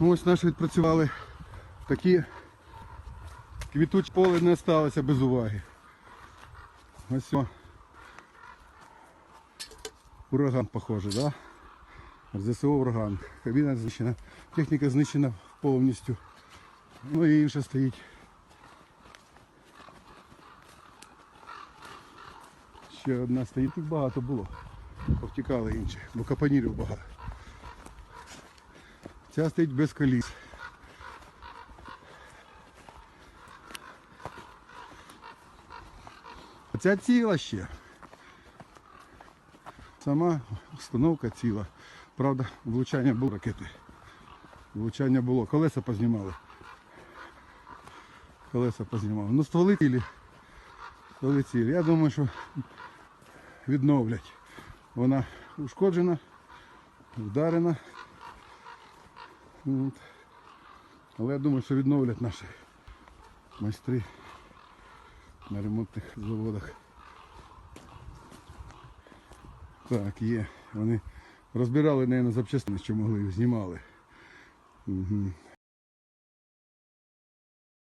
Ось наші відпрацювали. Такі квітучі поле не залишилося без уваги. Ось о. Ураган похожий, да? РЗСО ураган. Кабіна знищена, техніка знищена повністю. Ну і інша стоїть. Ще одна стоїть, їх багато було. Повтікали інші, бо капанірів багато. Ця стоїть без коліс. А ця ціла ще. Сама установка ціла. Правда, влучання було ракети. Влучання було. Колеса познімали. Колеса познімали. Ну стволи цілі. Стволи цілі. Я думаю, що відновлять. Вона ушкоджена, вдарена. Але я думаю, що відновлять наші майстри на ремонтних заводах. Так, є. Вони розбирали мабуть, запчастини, що могли, знімали. Угу.